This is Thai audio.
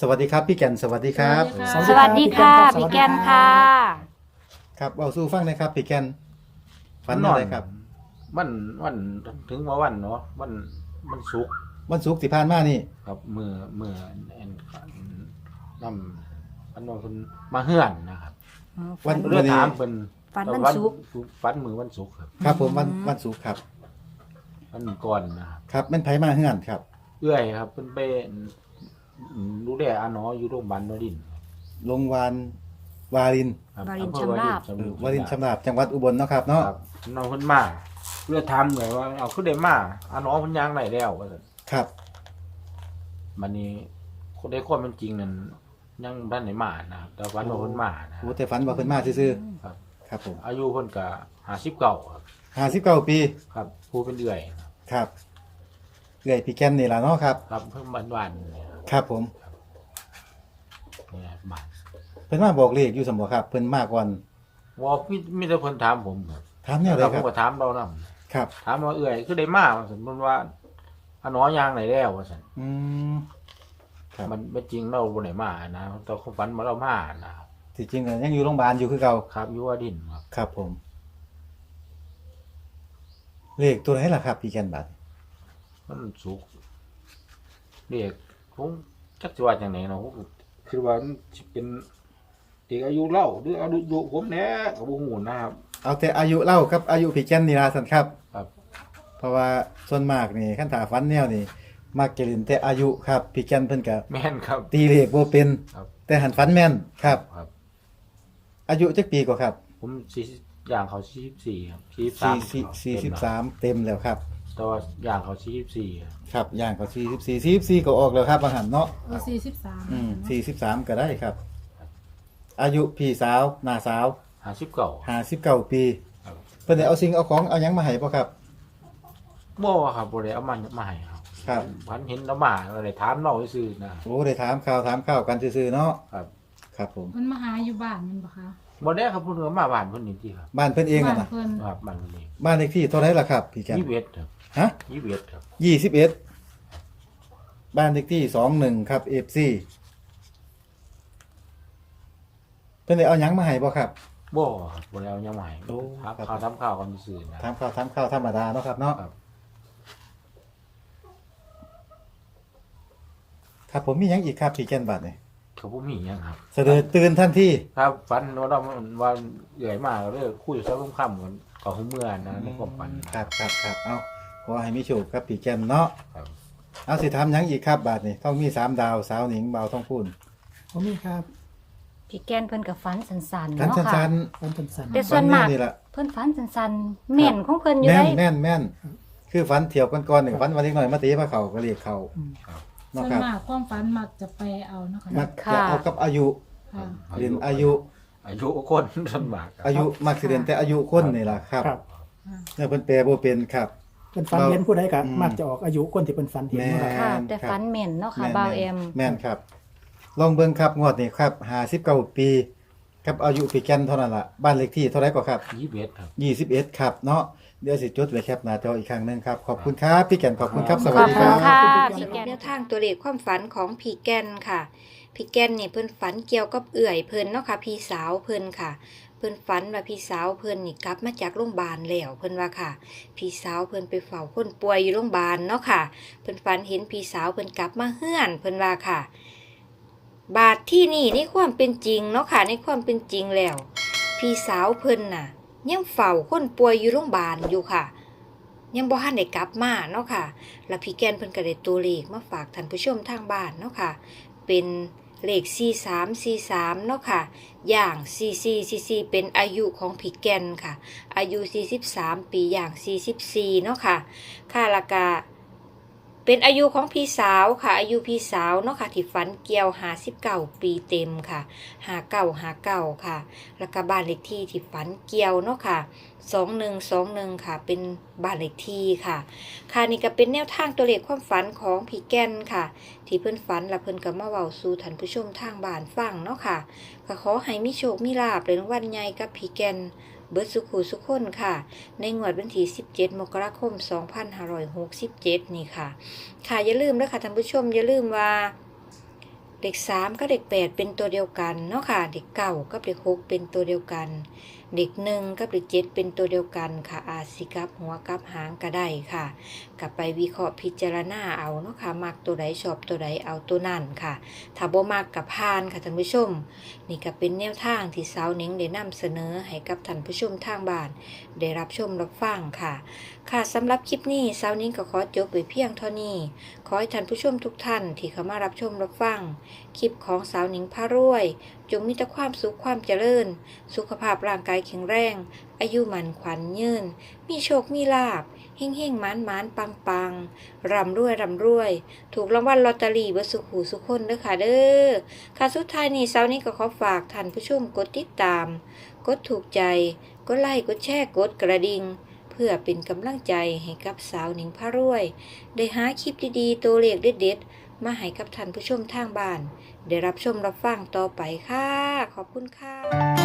สวัสดีครับพี่แก่นสวัสดีครับ สวัสดีค่ะสวัสดีพี่ครับแกนค่ะ ครับเอาสู้ฟังหนะครับพี่แก่นฝันอะไรครับวันวันถึงว่าวันเนาะวันมันสุกร์วันศุกร์ที่ผ่านมานี่ครับมือมือแอนนำอันว่าเพิ่นมาเฮือนนะครับวันเรื่วัอนงนี้ถามเพิ่นฝันวันศุกร์ ฝันมือวันศุกร์ครับครับผมวันวันศุกร์ครับ วันก่อนนะครับครับแม่นไผมาเฮือนครับ เอื้อยครับเพิ่นไป ดูแลอาหนออยู่โรงพยาบาลนรินทร์โรงวานวารินครับวารินอำเภอชำราบ เออวารินชำราบจังหวัดอุบลเนาะครับเนาะครับน้องเพิ่นมาเพื่อถามเลยว่าเอาคือได้มาอาหนอเพิ่นย่างได้แล้วว่าซั่นครับมันนี้คนได้ความเป็นจริงนั่นยังบ้านไหนมานะครับแต่วันว่าเพิ่นมานะโอ้แต่ฝันว่าเพิ่นมาซื่อครับ ๆครับผมอายุเพิ่นก็ห้าสิบเก้าครับ59ปีครับผู้เป็นเดือยครับเอื้อยพี่แก่นนี่ล่ะเนาะครับ ครับเพิ่งบ้านวันๆเนี่ย ครับครับผมเนี่ยบ้านเพิ่นมาบอกเลขอยู่สมบ่ครับ เพิ่นมาก่อนว่ามีมีแต่เพิ่นถามผมครับถามแนวใดแล้วคผรับมก็ถามเรานํครับ ถามว่าเอื่อยคือได้มาว่าซั่นเพิ่นว่าอาน้อยางไหนแล้วว่าซั่นอืม ครับ มันไม่จริงเราบ่ได้มานะแต่เขาฝันว่าเรามานะครับที่จริงก็ยังอยู่โรงพยาบาลอยู่คือเก่าครับอยู่ว่าดินครับครับผม เลขตัวไหนล่ะครับพี่แก่นบัดมันสุกเรียก ผมจักสิว่าจังไหนเนาะผมคือว่ามันสิเป็นเด็กอายุเล่าหรืออายุผมแหน่ก็บ่ฮู้นะครับ เอาแต่อายุเล่าครับอายุพี่แก่นนี่ล่ะสันครับ ครับ เพราะว่าส่วนมากนี่ขั้นถาฟันแนวนี่มักจะเล่นแต่อายุครับพี่แก่นเพิ่นก็แม่นครับ ตีเลขบ่เป็น ครับ แต่หันฟันแม่นครับ ครับ อายุจักปีกว่าครับผมสี่อย่างเขาสี่สี่ครับสี่สาม4 43เต็มแล้วครับ แต่ว่าอย่างเขาสี่สี่ครับย่างก็44 44ก็ออกแล้วครับบางหันเนาะเออสี่สิบสามอืม43ก็ได้ครับ อายุพี่สาวน้าสาวห้าสิบเก่า59ปี ครับเพิ่นได้เอาสิ่งเอาของเอาหยังมาให้บ่ครับ บ่ครับบ่ได้เอามามาให้ครับครับ พันเห็นแล้วมาอะไรถามเราซื่อๆนะ โอ้ได้ถามข่าวถามข่าวกันซื่อๆเนาะครับ ครับผมมันมาหาอยู่บ้านมันปะคะ บ่ได้ครับเพิ่นก็มาบ้านเพิ่นนี่ที่ครับบ้านเพิ่นเองบ้าอะนนะเพิ่นครับบ้านเพิ่นนี่บ้านเลขที่เท่าไหร่ล่ะครับพี่แกนยี่สิบเอ็ดครับฮะยี่สิบเอ็ดครับยี่สิบเอ็ดบ้านเลขที่สองหนึ่งครับเอฟซีเพิ่นได้เอาหยังมาให้บ่ครับ บ่ครับบ่ได้เอาหยังมาให้โอ้ครับครับข่าวทำข่าวกันซื่อๆนะถามข่าวถามข่าวธรรมดาเนาะครับเนาะครับ ครับผมมีหยังอีกครับพี่แกนบัดนี่เขาบ่มีหยังครับ เสดอตื่นทันทีครับฝันว่าเราว่าเหนื่อยมากเลยคุยซะค่ำๆกันก็หูเมื่อนะในความฝันครับครับครับเอาขอให้มีโชคครับพี่แกนเนาะครับเอาสิถามหยังอีกครับบาดนี่ต้องมีสามดาวสาวหนิงเบาวต้องพูนผมมีครับพี่แกนเพิ่นกับฝันสันๆกันเนาะชัค่ะนผมเป็นสันแต่ส่วนมาก นี่ละเพิ่นฝันสันๆแม่นของเพิ่นอยู่แม่นแม่นแม่นคือฝันเทียวก่อนหนึ่งฝันวันเล็กหน่อยมาตีพระเขาก็เรียกเขา ส่เนาะวนครับ มากความฝันมักจะไปเอาเนาะค่ะมักจะเอากับอายุค่ะเรียนอายุอายุคนส่วนมากครับอายุมักสิเรียนแต่อายุคนนี่ล่ะครับครับเนี่ยเพิ่นแปลบ่เป็นครับ เป็นฝันเห็นผู้ใดก็อืม มักจะออกอายุคนที่เป็นฝันเห็นแม่นะครับ ค่ะนแต่ครับฝันแม่นเนาะค่ะแม่นบ่าวเอ็ม แม่นครับ ลองเบิ่งครับงวดนี้ครับ59ปีครับอายุพี่แก่นเท่านั้นล่ะบ้านเลขที่เท่าไหร่ก็ครับยี่สิบเอ็ดครับ21ครับเนาะ เดี๋ยวสิจดไว้แคปหน้าจออีกครั้งหนึงครับ ขอบคุณครับ พี่แก่นขอบคุณครับสขวัสอบดีคคุรัณบค่ะ พี่พี่แกแกนนแนวทางตัวเลขความฝันของผีแกนค่ะผีแกนนี่เพิ่นฝันเกี่ยวกับเอื่อยเพิ่นเนาะค่ะพี่สาวเพิ่นค่ะ เพิ่นฝันว่าพี่สาวเพิ่นนี่กลับมาจากโรงพยาบาลแล้วเพิ่นว่าค่ะ พี่สาวเพิ่นไปเฝ้าคนป่วยอยู่โรงพยาบาลเนาะค่ะ เพิ่นฝันเห็นพี่สาวเพิ่นกลับมาเฮือนเพิ่นว่าค่ะ บาทที่นี่ในความเป็นจริงเนาะค่ะในความเป็นจริงแล้ว พี่สาวเพิ่นน่ะ ยังเฝ้าคนป่วยอยู่โรงพยาบาลอยู่ค่ะ ยังบ่ทันได้กลับมาเนาะค่ะแล้วพี่แกนเพิ่นก็ได้ตัวเลขมาฝากท่านผู้ชมทางบ้านเนาะค่ะ เป็นเลข 4343 เนาะค่ะ อย่าง 4444 เป็นอายุของผีแกนค่ะ อายุ 43 ปี อย่าง 44 เนาะค่ะ ค่ะแล้วก็ เป็นอายุของพี่สาวค่ะ อายุพี่สาวเนาะค่ะที่ฝันเกี่ยว59ปีเต็มค่ะ5959ค่ะ แล้วก็บ้านเลขที่ที่ฝันเกี่ยวเนาะค่ะ2121ค่ะ เป็นบ้านเลขที่ค่ะ ค่ะนี่ก็เป็นแนวทางตัวเลขความฝันของพี่แก่นค่ะ ที่เพิ่นฝันและเพิ่นก็มาเว้าสู่ท่านผู้ชมทางบ้านฟังเนาะค่ะก็ขอให้มีโชคมีลาภในรางวัลใหญ่กับพี่แก่น เบิดสุขุสุขคนค่ะ ในงวดวันที่ 17 มกราคม 2567 นี่ค่ะ ค่ะอย่าลืมนะคะท่านผู้ชมอย่าลืมว่า เด็กสามกับเด็กแปดเป็นตัวเดียวกันเนาะค่ะ เด็กเก้ากับเด็กหกเป็นตัวเดียวกัน เด็กหนึ่งกับเด็กเจ็ดเป็นตัวเดียวกันค่ะ อาจสิกับหัวกับหางก็ได้ค่ะ กลับไปวิเคราะห์พิจารณาเอาเนาะค่ะ มักตัวใดชอบตัวใดเอาตัวนั่นค่ะ ถ้าบ่มักกับพานค่ะท่านผู้ชม นี่ก็เป็นแนวทางที่สาวหนิงได้นำเสนอให้กับท่านผู้ชมทางบ้าน ได้รับชมรับฟังค่ะ ค่ะสำหรับคลิปนี้สาวหนิงก็ขอจบไปเพียงเท่านี้ ขอให้ท่านผู้ชมทุกท่านที่เข้ามารับชมรับฟังคลิปของสาวหนิงพารวย จงมีแต่ความสุขความเจริญ สุขภาพร่างกายแข็งแรง อายุมันขวัญยืน มีโชคมีลาบเฮ่งเฮ่งมานมานปังปังร่ำรวยร่ำรวย ถูกรางวัลลอตเตอรี่เบอร์สุขหูสุขคนเด้อค่ะเด้อค่ะสุดท้ายนี้สาวนี้ก็ขอฝากท่านผู้ชมกดติดตาม กดถูกใจ กดไลค์กดแชร์กดกระดิ่งเพื่อเป็นกำลังใจให้กับสาวหนิงพระรวย ได้หาคลิปดีๆ ตัวเลขเด็ดๆ มาให้กับท่านผู้ชมทางบ้าน ได้รับชมรับฟังต่อไปค่ะ ขอบคุณค่ะ